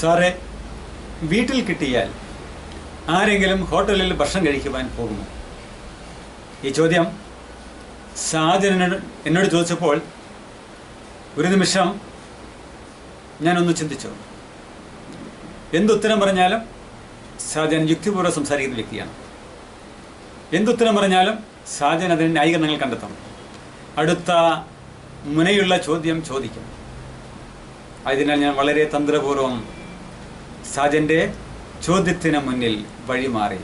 സാറേ വീട്ടിൽ കിട്ടിയാൽ ആരെങ്കിലും ഹോട്ടലിൽ ഭക്ഷണം കഴിക്കുവാൻ പോകുമോ? ഈ ചോദ്യം സാജൻ എന്നോട് ചോദിച്ചപ്പോൾ ഒരു നിമിഷം ഞാനൊന്ന് ചിന്തിച്ചു. എന്തുത്തരം പറഞ്ഞാലും സാജൻ യുക്തിപൂർവം സംസാരിക്കുന്ന വ്യക്തിയാണ്. എന്തുത്തരം പറഞ്ഞാലും സാജൻ അതിന് ന്യായീകരണങ്ങൾ കണ്ടെത്തണം അടുത്ത മുനയുള്ള ചോദ്യം ചോദിക്കും. അതിനാൽ ഞാൻ വളരെ തന്ത്രപൂർവം സാജന്റെ ചോദ്യത്തിന് മുന്നിൽ വഴിമാറി.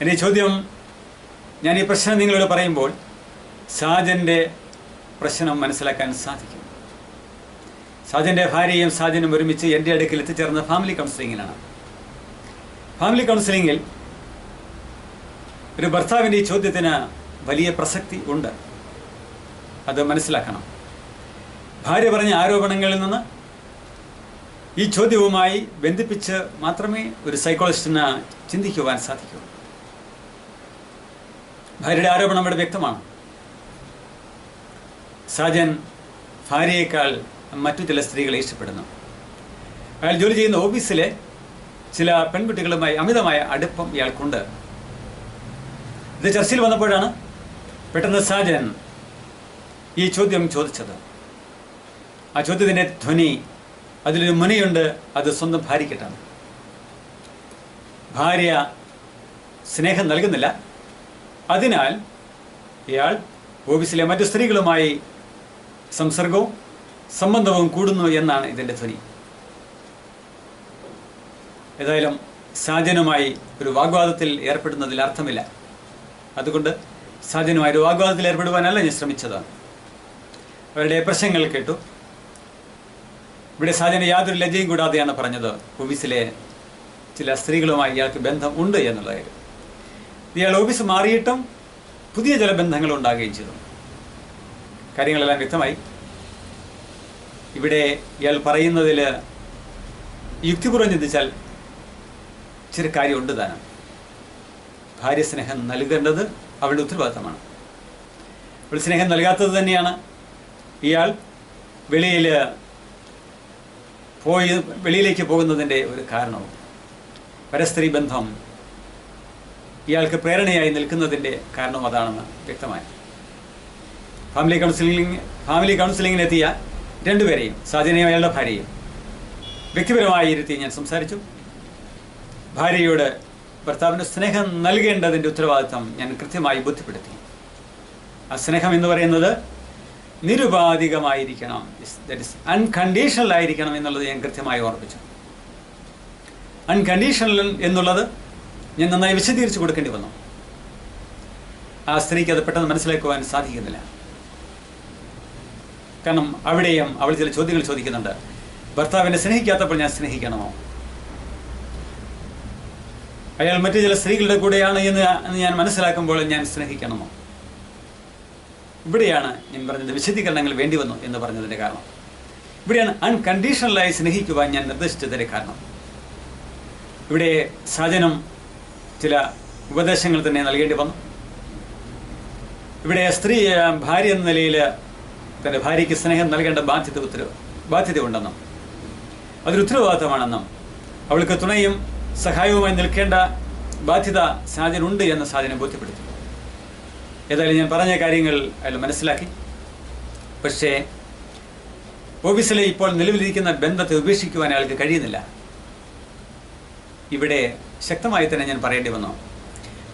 എന്റെ ചോദ്യം ഞാൻ ഈ പ്രശ്നം നിങ്ങളോട് പറയുമ്പോൾ സാജന്റെ പ്രശ്നം മനസ്സിലാക്കാൻ സാധിക്കും. സാജന്റെ ഭാര്യയും സാജനും ഒരുമിച്ച് എന്റെ അടുക്കൽ എത്തിച്ചേർന്ന ഫാമിലി കൗൺസിലിങ്ങിലാണ് ഫാമിലി കൗൺസിലിങ്ങിൽ ഒരു ഭർത്താവിന്റെ ഈ ചോദ്യത്തിന് വലിയ പ്രസക്തി ഉണ്ട്. അത് മനസ്സിലാക്കണം. ഭാര്യ പറഞ്ഞ ആരോപണങ്ങളിൽ നിന്ന് ഈ ചോദ്യവുമായി ബന്ധിപ്പിച്ച് മാത്രമേ ഒരു സൈക്കോളജിസ്റ്റിന് ചിന്തിക്കുവാൻ സാധിക്കൂ. ഭാര്യയുടെ ആരോപണം ഇവിടെ വ്യക്തമാണ്. സാജൻ ഭാര്യയേക്കാൾ മറ്റു ചില സ്ത്രീകളെ ഇഷ്ടപ്പെടുന്നു. അയാൾ ജോലി ചെയ്യുന്ന ഓഫീസിലെ ചില പെൺകുട്ടികളുമായി അമിതമായ അടുപ്പം ഇയാൾക്കുണ്ട്. ഇത് ചർച്ചയിൽ വന്നപ്പോഴാണ് പെട്ടെന്ന് സാജൻ ഈ ചോദ്യം ചോദിച്ചത്. ആ ചോദ്യത്തിന്റെ ധ്വനി അതിലൊരു മുനയുണ്ട് അത് സ്വന്തം ഭാര്യയ്ക്കിട്ടാണ് ഭാര്യ സ്നേഹം നൽകുന്നില്ല. അതിനാൽ ഇയാൾ ഓഫീസിലെ മറ്റു സ്ത്രീകളുമായി സംസർഗവും സംബന്ധവും കൂടുന്നു എന്നാണ് ഇതിന്റെ ധ്വനി. ഏതായാലും സാജനുമായി ഒരു വാഗ്വാദത്തിൽ ഏർപ്പെടുന്നതിൽ അർത്ഥമില്ല. അതുകൊണ്ട് സാജനുമായി ഒരു വാഗ്വാദത്തിൽ ഏർപ്പെടുവാനല്ല ഞാൻ ശ്രമിച്ചതാണ് അവരുടെ പ്രശ്നങ്ങൾ കേട്ടു. ഇവിടെ സാജന യാതൊരു ലജ്ജയും കൂടാതെയാണ് പറഞ്ഞത് ഓഫീസിലെ ചില സ്ത്രീകളുമായി ഇയാൾക്ക് ബന്ധം ഉണ്ട് എന്നുള്ളതായിരുന്നു. ഇയാൾ ഓഫീസ് മാറിയിട്ടും പുതിയ ചില ബന്ധങ്ങൾ ഉണ്ടാകുകയും ചെയ്തു. കാര്യങ്ങളെല്ലാം വ്യക്തമായി. ഇവിടെ ഇയാൾ പറയുന്നതിൽ യുക്തിപൂർവം ചിന്തിച്ചാൽ ചില കാര്യമുണ്ട് താനും. ഭാര്യ സ്നേഹം നൽകേണ്ടത് അവളുടെ ഉത്തരവാദിത്തമാണ്. അവൾ സ്നേഹം നൽകാത്തത് തന്നെയാണ് ഇയാൾ വെളിയിൽ പോയി വെളിയിലേക്ക് പോകുന്നതിന്റെ ഒരു കാരണവും പരസ്ത്രീ ബന്ധം ഇയാൾക്ക് പ്രേരണയായി നിൽക്കുന്നതിന്റെ കാരണവും അതാണെന്ന് വ്യക്തമായി. ഫാമിലി കൗൺസിലിംഗ് ഫാമിലി കൗൺസിലിങ്ങിനെത്തിയ രണ്ടുപേരെയും സാജനയും അയാളുടെ ഭാര്യയും. വ്യക്തിപരമായി ഇരുത്തി ഞാൻ സംസാരിച്ചു. ഭാര്യയോട് ഭർത്താവിന് സ്നേഹം നൽകേണ്ടതിന്റെ ഉത്തരവാദിത്തം ഞാൻ കൃത്യമായി ബോധ്യപ്പെടുത്തി. ആ സ്നേഹം എന്ന് പറയുന്നത് നിരുപാധികമായിരിക്കണം. ദറ്റ് ഇസ് അൺകണ്ടീഷണൽ ആയിരിക്കണം എന്നുള്ളത് ഞാൻ കൃത്യമായി ഓർമ്മിച്ചു അൺകണ്ടീഷണൽ എന്നുള്ളത് ഞാൻ നന്നായി വിശദീകരിച്ചു കൊടുക്കേണ്ടി വന്നു. ആ സ്ത്രീക്ക് അത് പെട്ടെന്ന് മനസ്സിലാക്കുവാൻ സാധിക്കുന്നില്ല. കാരണം അവിടെയും അവൾ ചില ചോദ്യങ്ങൾ ചോദിക്കുന്നുണ്ട്. ഭർത്താവിനെ സ്നേഹിക്കാത്തപ്പോൾ ഞാൻ സ്നേഹിക്കണമോ? അയാൾ മറ്റു ചില സ്ത്രീകളുടെ കൂടെയാണ് എന്ന് ഞാൻ മനസ്സിലാക്കുമ്പോൾ ഞാൻ സ്നേഹിക്കണമോ? ഇവിടെയാണ് ഞാൻ പറഞ്ഞത് വിശദീകരണങ്ങൾ വേണ്ടി വന്നു എന്ന് പറഞ്ഞതിന്റെ കാരണം. ഇവിടെയാണ് അൺകണ്ടീഷണലായി സ്നേഹിക്കുവാൻ ഞാൻ നിർദ്ദേശിച്ചതിന്റെ കാരണം. ഇവിടെ സാജനം ചില ഉപദേശങ്ങൾ തന്നെ നൽകേണ്ടി വന്നു. ഇവിടെ സ്ത്രീ ഭാര്യ എന്ന നിലയിൽ തന്റെ ഭാര്യയ്ക്ക് സ്നേഹം നൽകേണ്ട ബാധ്യത ഉത്തരവ് ബാധ്യത ഉണ്ടെന്നും അതൊരു ഉത്തരവാദിത്തമാണെന്നും അവൾക്ക് തുണയും സഹായവുമായി നിൽക്കേണ്ട ബാധ്യത സാജനുണ്ട് എന്ന സാജനെ ബോധ്യപ്പെടുത്തി. ഏതായാലും ഞാൻ പറഞ്ഞ കാര്യങ്ങൾ അയാൾ മനസ്സിലാക്കി. പക്ഷേ ഓഫീസിലെ ഇപ്പോൾ നിലവിലിരിക്കുന്ന ബന്ധത്തെ ഉപേക്ഷിക്കുവാൻ അയാൾക്ക് കഴിയുന്നില്ല. ഇവിടെ ശക്തമായി തന്നെ ഞാൻ പറയേണ്ടി വന്നു.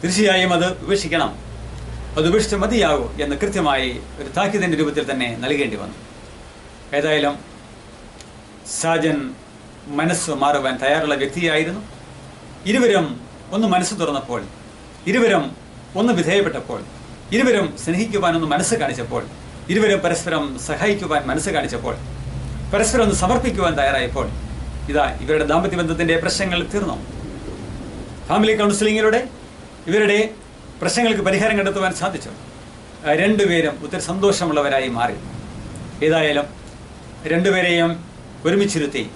തീർച്ചയായും അത് ഉപേക്ഷിക്കണം. അത് ഉപേക്ഷിച്ച് മതിയാകൂ എന്ന് കൃത്യമായി ഒരു താക്കീതിന്റെ രൂപത്തിൽ തന്നെ നൽകേണ്ടി വന്നു. ഏതായാലും സാജൻ മനസ്സ് മാറുവാൻ തയ്യാറുള്ള വ്യക്തിയായിരുന്നു. ഇരുവരും ഒന്ന് മനസ്സ് തുറന്നപ്പോൾ ഇരുവരും ഒന്ന് വിധേയപ്പെട്ടപ്പോൾ ഇരുവരും സ്നേഹിക്കുവാനൊന്ന് മനസ്സ് കാണിച്ചപ്പോൾ ഇരുവരും പരസ്പരം സഹായിക്കുവാൻ മനസ്സ് കാണിച്ചപ്പോൾ പരസ്പരം ഒന്ന് സമർപ്പിക്കുവാൻ തയ്യാറായപ്പോൾ ഇതാ ഇവരുടെ ദാമ്പത്യ ബന്ധത്തിന്റെ പ്രശ്നങ്ങൾ തീർന്നു? ഫാമിലി കൗൺസിലിങ്ങിലൂടെ ഇവരുടെ പ്രശ്നങ്ങൾക്ക് പരിഹാരം കണ്ടെത്തുവാൻ സാധിച്ചു? രണ്ടുപേരും ഒത്തിരി സന്തോഷമുള്ളവരായി മാറി. ഏതായാലും രണ്ടുപേരെയും ഒരുമിച്ചിരുത്തി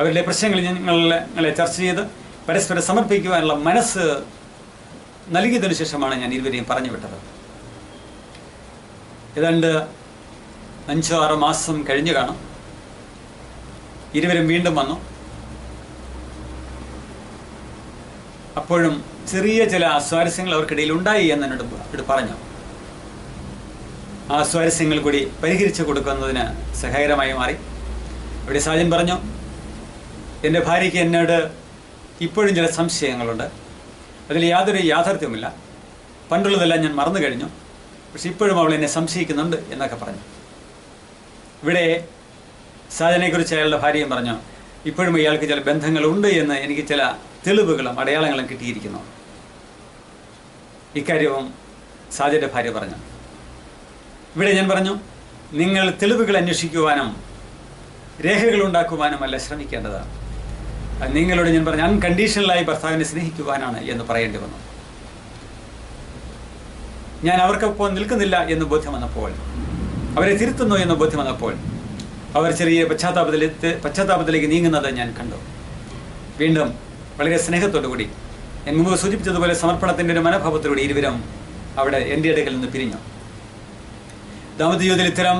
അവരുടെ പ്രശ്നങ്ങൾ ഞങ്ങളെ ചർച്ച ചെയ്ത് പരസ്പരം സമർപ്പിക്കുവാനുള്ള മനസ്സ് നൽകിയതിനു ശേഷമാണ് ഞാൻ ഇരുവരെയും പറഞ്ഞു വിട്ടത്. ഏതാണ്ട് അഞ്ചോ ആറോ മാസം കഴിഞ്ഞു കാണും. ഇരുവരും വീണ്ടും വന്നു. അപ്പോഴും ചെറിയ ചില അസ്വാരസ്യങ്ങൾ അവർക്കിടയിൽ ഉണ്ടായി എന്ന് എന്നോട് പറഞ്ഞു. ആ സ്വാരസ്യങ്ങൾ കൂടി പരിഹരിച്ചു കൊടുക്കുന്നതിന് സഹായകരമായി മാറി. ഇവിടെ സാജൻ പറഞ്ഞു എന്റെ ഭാര്യയ്ക്ക് എന്നോട് ഇപ്പോഴും ചില സംശയങ്ങളുണ്ട്. അതിൽ യാതൊരു യാഥാർത്ഥ്യവുമില്ല. പണ്ടുള്ളതെല്ലാം ഞാൻ മറന്നു കഴിഞ്ഞു. പക്ഷെ ഇപ്പോഴും അവൾ എന്നെ സംശയിക്കുന്നുണ്ട് എന്നൊക്കെ പറഞ്ഞു. ഇവിടെ സാജനെക്കുറിച്ച് അയാളുടെ ഭാര്യയും പറഞ്ഞു ഇപ്പോഴും ഇയാൾക്ക് ചില ബന്ധങ്ങളുണ്ട് എന്ന് എനിക്ക് ചില തെളിവുകളും അടയാളങ്ങളും കിട്ടിയിരിക്കുന്നു. ഇക്കാര്യവും സാജന്റെ ഭാര്യ പറഞ്ഞു. ഇവിടെ ഞാൻ പറഞ്ഞു നിങ്ങൾ തെളിവുകൾ അന്വേഷിക്കുവാനും രേഖകൾ ഉണ്ടാക്കുവാനുമല്ല ശ്രമിക്കേണ്ടത്. അത് നിങ്ങളോട് ഞാൻ പറഞ്ഞു അൺകണ്ടീഷണലായി ഭർത്താവിനെ സ്നേഹിക്കുവാനാണ് എന്ന് പറയേണ്ടി വന്നു. ഞാൻ അവർക്കൊപ്പം നിൽക്കുന്നില്ല എന്ന് ബോധ്യം വന്നപ്പോൾ അവരെ തിരുത്തുന്നു എന്ന് ബോധ്യം വന്നപ്പോൾ അവർ ചെറിയ പശ്ചാത്താപത്തിലെത്തി പശ്ചാത്താപത്തിലേക്ക് നീങ്ങുന്നത് ഞാൻ കണ്ടു. വീണ്ടും വളരെ സ്നേഹത്തോടു കൂടി ഞാൻ മുമ്പ് സൂചിപ്പിച്ചതുപോലെ സമർപ്പണത്തിന്റെ ഒരു മനോഭാവത്തിലൂടെ ഇരുവരും അവിടെ എന്റെ അടുക്കൽ നിന്ന് പിരിഞ്ഞു. ദാമ്പത്യ ജീവിതത്തിൽ ഇത്തരം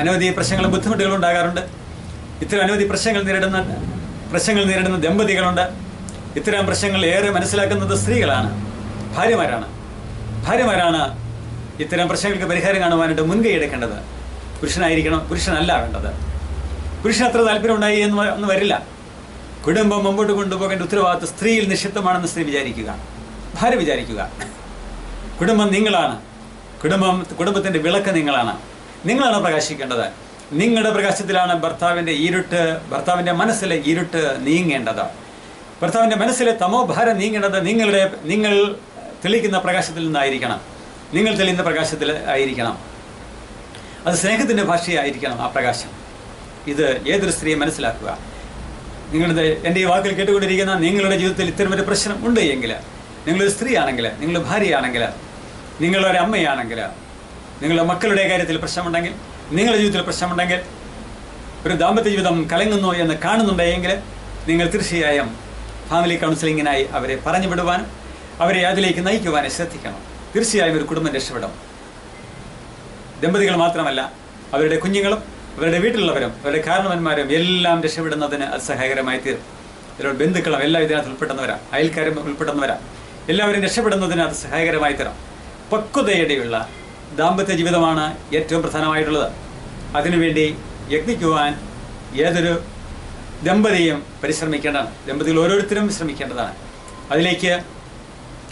അനവധി പ്രശ്നങ്ങളും ബുദ്ധിമുട്ടുകളും ഉണ്ടാകാറുണ്ട്. ഇത്തരം അനവധി പ്രശ്നങ്ങൾ നേരിടുന്ന പ്രശ്നങ്ങൾ നേരിടുന്ന ദമ്പതികളുണ്ട്. ഇത്തരം പ്രശ്നങ്ങൾ ഏറെ മനസ്സിലാക്കുന്നത് സ്ത്രീകളാണ് ഭാര്യമാരാണ്. ഭാര്യമാരാണ് ഇത്തരം പ്രശ്നങ്ങൾക്ക് പരിഹാരം കാണുവാനായിട്ട് മുൻകൈ എടുക്കേണ്ടത് പുരുഷനായിരിക്കണം പുരുഷനല്ല വേണ്ടത്. പുരുഷൻ അത്ര താല്പര്യം ഉണ്ടായി എന്ന് ഒന്നും വരില്ല. കുടുംബം മുമ്പോട്ട് കൊണ്ടുപോകേണ്ട ഉത്തരവാദിത്വം സ്ത്രീയിൽ നിക്ഷിപ്തമാണെന്ന് സ്ത്രീ വിചാരിക്കുക. ഭാര്യ വിചാരിക്കുക. കുടുംബം നിങ്ങളാണ്. കുടുംബം കുടുംബത്തിന്റെ വിളക്ക് നിങ്ങളാണ്. നിങ്ങളാണ് പ്രകാശിക്കേണ്ടത്. നിങ്ങളുടെ പ്രകാശത്തിലാണ് ഭർത്താവിന്റെ ഇരുട്ട് ഭർത്താവിന്റെ മനസ്സിലെ ഇരുട്ട് നീങ്ങേണ്ടത്. ഭർത്താവിന്റെ മനസ്സിലെ തമോഭാരം നീങ്ങേണ്ടത് നിങ്ങളുടെ നിങ്ങൾ തെളിയിക്കുന്ന പ്രകാശത്തിൽ നിന്നായിരിക്കണം. നിങ്ങൾ തെളിയുന്ന പ്രകാശത്തിൽ ആയിരിക്കണം. അത് സ്നേഹത്തിന്റെ ഭാഷയായിരിക്കണം ആ പ്രകാശം. ഇത് ഏതൊരു സ്ത്രീയെ മനസ്സിലാക്കുക. നിങ്ങളുടെ എന്റെ ഈ വാക്കിൽ കേട്ടുകൊണ്ടിരിക്കുന്ന നിങ്ങളുടെ ജീവിതത്തിൽ ഇത്തരമൊരു പ്രശ്നം ഉണ്ട് എങ്കിൽ നിങ്ങളൊരു സ്ത്രീയാണെങ്കിൽ നിങ്ങൾ ഭാര്യയാണെങ്കിൽ നിങ്ങളൊരു അമ്മയാണെങ്കിൽ നിങ്ങളുടെ മക്കളുടെ കാര്യത്തിൽ പ്രശ്നമുണ്ടെങ്കിൽ നിങ്ങളുടെ ജീവിതത്തിൽ പ്രശ്നമുണ്ടെങ്കിൽ ഒരു ദാമ്പത്യ ജീവിതം കലങ്ങുന്നു എന്ന് കാണുന്നുണ്ടെങ്കിൽ നിങ്ങൾ തീർച്ചയായും ഫാമിലി കൗൺസിലിങ്ങിനായി അവരെ പറഞ്ഞു വിടുവാനും അവരെ അതിലേക്ക് നയിക്കുവാനും ശ്രദ്ധിക്കണം. തീർച്ചയായും ഒരു കുടുംബം രക്ഷപ്പെടും. ദമ്പതികൾ മാത്രമല്ല അവരുടെ കുഞ്ഞുങ്ങളും അവരുടെ വീട്ടിലുള്ളവരും അവരുടെ കാരണവന്മാരും എല്ലാം രക്ഷപ്പെടുന്നതിന് അത് സഹായകരമായി തീരും. അവരുടെ ബന്ധുക്കളും എല്ലാം ഇതിനകത്ത് ഉൾപ്പെടുന്നവരാ അയൽക്കാരും ഉൾപ്പെടുന്നവരാ എല്ലാവരും രക്ഷപ്പെടുന്നതിന് അത് സഹായകരമായി തരാം. പക്വതയുടെയുള്ള ദാമ്പത്യ ജീവിതമാണ് ഏറ്റവും പ്രധാനമായിട്ടുള്ളത്. അതിനുവേണ്ടി യത്നിക്കുവാൻ ഏതൊരു ദമ്പതിയും പരിശ്രമിക്കേണ്ടതാണ്. ദമ്പതികൾ ഓരോരുത്തരും ശ്രമിക്കേണ്ടതാണ് അതിലേക്ക്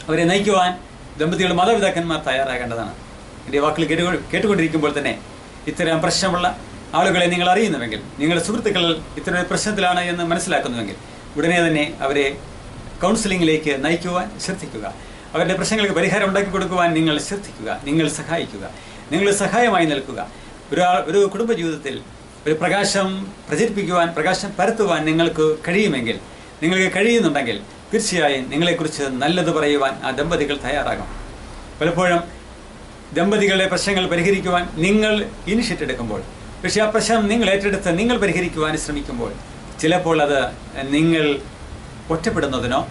അവരെ നയിക്കുവാൻ ദമ്പതികളുടെ മാതാപിതാക്കന്മാർ തയ്യാറാകേണ്ടതാണ്. എന്റെ വാക്കുകൾ കേട്ടു കേട്ടുകൊണ്ടിരിക്കുമ്പോൾ തന്നെ ഇത്തരം പ്രശ്നമുള്ള ആളുകളെ നിങ്ങൾ അറിയുന്നുവെങ്കിൽ നിങ്ങളുടെ സുഹൃത്തുക്കൾ ഇത്തരം ഒരു പ്രശ്നത്തിലാണ് എന്ന് മനസ്സിലാക്കുന്നുവെങ്കിൽ ഉടനെ തന്നെ അവരെ കൗൺസിലിങ്ങിലേക്ക് നയിക്കുവാൻ ശ്രദ്ധിക്കുക. അവരുടെ പ്രശ്നങ്ങൾക്ക് പരിഹാരം ഉണ്ടാക്കി കൊടുക്കുവാൻ നിങ്ങൾ ശ്രദ്ധിക്കുക നിങ്ങൾ സഹായിക്കുക നിങ്ങൾ സഹായമായി നിൽക്കുക. ഒരാൾ ഒരു കുടുംബജീവിതത്തിൽ ഒരു പ്രകാശം പ്രചരിപ്പിക്കുവാൻ പ്രകാശം പരത്തുവാൻ നിങ്ങൾക്ക് കഴിയുമെങ്കിൽ നിങ്ങൾക്ക് കഴിയുന്നുണ്ടെങ്കിൽ തീർച്ചയായും നിങ്ങളെക്കുറിച്ച് നല്ലത് പറയുവാൻ ആ ദമ്പതികൾ തയ്യാറാകും പലപ്പോഴും ദമ്പതികളുടെ പ്രശ്നങ്ങൾ പരിഹരിക്കുവാൻ നിങ്ങൾ ഇനിഷ്യേറ്റ് എടുക്കുമ്പോൾ പക്ഷേ ആ പ്രശ്നം നിങ്ങൾ ഏറ്റെടുത്ത് നിങ്ങൾ പരിഹരിക്കുവാൻ ശ്രമിക്കുമ്പോൾ ചിലപ്പോൾ അത് നിങ്ങൾ ഒറ്റപ്പെടുന്നതിനോ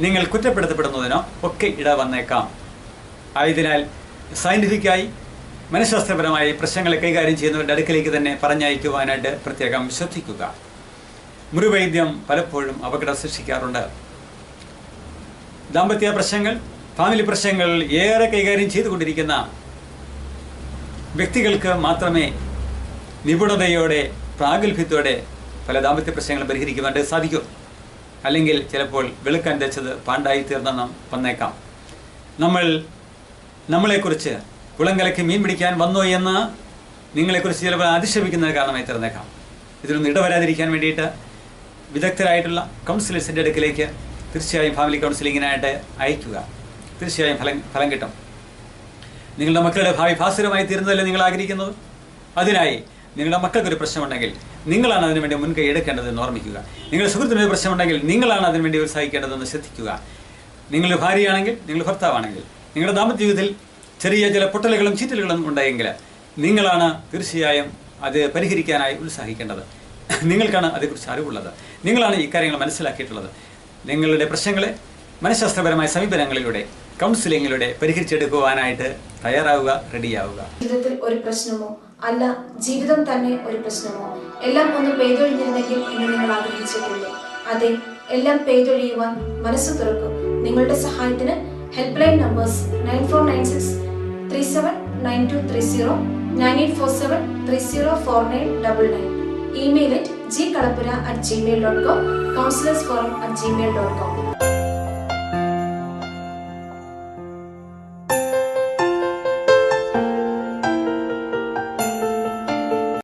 നിങ്ങൾ കുറ്റപ്പെടുത്തപ്പെടുന്നതിനോ ഒക്കെ ഇട വന്നേക്കാം. ആയതിനാൽ സയന്റിഫിക്കായി മനഃശാസ്ത്രപരമായി പ്രശ്നങ്ങളെ കൈകാര്യം ചെയ്യുന്നവരുടെ അടുക്കലേക്ക് തന്നെ പറഞ്ഞയക്കുവാനായിട്ട് പ്രത്യേകം ശ്രദ്ധിക്കുക. മുറിവൈദ്യം പലപ്പോഴും അപകടം സൃഷ്ടിക്കാറുണ്ട്. ദാമ്പത്യ പ്രശ്നങ്ങൾ ഫാമിലി പ്രശ്നങ്ങൾ ഏറെ കൈകാര്യം ചെയ്തുകൊണ്ടിരിക്കുന്ന വ്യക്തികൾക്ക് മാത്രമേ നിപുണതയോടെ പ്രാഗൽഭ്യത്തോടെ പല ദാമ്പത്യ പ്രശ്നങ്ങൾ പരിഹരിക്കുവാനായിട്ട് സാധിക്കൂ. അല്ലെങ്കിൽ ചിലപ്പോൾ വെളുക്കാൻ തെച്ചത് പാണ്ടായി തീർന്ന നാം വന്നേക്കാം. നമ്മൾ നമ്മളെക്കുറിച്ച് കുളങ്കലയ്ക്ക് മീൻ പിടിക്കാൻ വന്നോ എന്ന് നിങ്ങളെക്കുറിച്ച് ചിലപ്പോൾ അധിക്ഷേപിക്കുന്നത് കാരണമായി തീർന്നേക്കാം. ഇതിനൊന്നും ഇടവരാതിരിക്കാൻ വേണ്ടിയിട്ട് വിദഗ്ധരായിട്ടുള്ള കൗൺസിലേഴ്സിന്റെ അടുക്കിലേക്ക് തീർച്ചയായും ഫാമിലി കൗൺസിലിങ്ങിനായിട്ട് അയക്കുക. തീർച്ചയായും ഫലം ഫലം കിട്ടും. നിങ്ങളുടെ മക്കളുടെ ഭാവി ഭാസുരമായി തീരുന്നതല്ലേ നിങ്ങൾ ആഗ്രഹിക്കുന്നത്? അതിനായി നിങ്ങളുടെ മക്കൾക്കൊരു പ്രശ്നമുണ്ടെങ്കിൽ നിങ്ങളാണ് അതിനു വേണ്ടി മുൻകൈ എടുക്കേണ്ടതെന്ന് ഓർമ്മിക്കുക. നിങ്ങളുടെ സുഹൃത്തിനൊരു പ്രശ്നമുണ്ടെങ്കിൽ നിങ്ങളാണ് അതിനു വേണ്ടി ഉത്സാഹിക്കേണ്ടതെന്ന് ശ്രദ്ധിക്കുക. നിങ്ങൾ ഭാര്യയാണെങ്കിൽ നിങ്ങൾ ഭർത്താവാണെങ്കിൽ നിങ്ങളുടെ ദാമ്പത്യ ജീവിതത്തിൽ ചെറിയ ചില പൊട്ടലുകളും ചീറ്റലുകളും ഉണ്ടായെങ്കിൽ നിങ്ങളാണ് തീർച്ചയായും അത് പരിഹരിക്കാനായി ഉത്സാഹിക്കേണ്ടത്. നിങ്ങൾക്കാണ് അതേക്കുറിച്ച് അറിവുള്ളത്. നിങ്ങളാണ് ഈ കാര്യങ്ങൾ മനസ്സിലാക്കിയിട്ടുള്ളത്. നിങ്ങളുടെ പ്രശ്നങ്ങളെ മനഃശാസ്ത്രപരമായ സമീപനങ്ങളിലൂടെ കൗൺസിലിങ്ങിലൂടെ പരിഹരിച്ചെടുക്കുവാനായിട്ട് തയ്യാറാവുക റെഡിയാവുക. ജീവിതത്തിൽ ഒരു പ്രശ്നമോ അല്ല ജീവിതം തന്നെ ഒരു പ്രശ്നമോ എല്ലാം ഒന്ന് പെയ്തൊഴിഞ്ഞിരുന്നെങ്കിൽ എന്ന് നിങ്ങൾ ആഗ്രഹിച്ചിട്ടില്ലേ? അതെ എല്ലാം പെയ്തൊഴിയുവാൻ മനസ്സ് തുറക്കും. നിങ്ങളുടെ സഹായത്തിന് helpline numbers nine four nine six three seven nine two three zero nine eight four seven three zero four nine double nine. Email at G Kalappura at Gmail dot com counsellors forum at Gmail dot com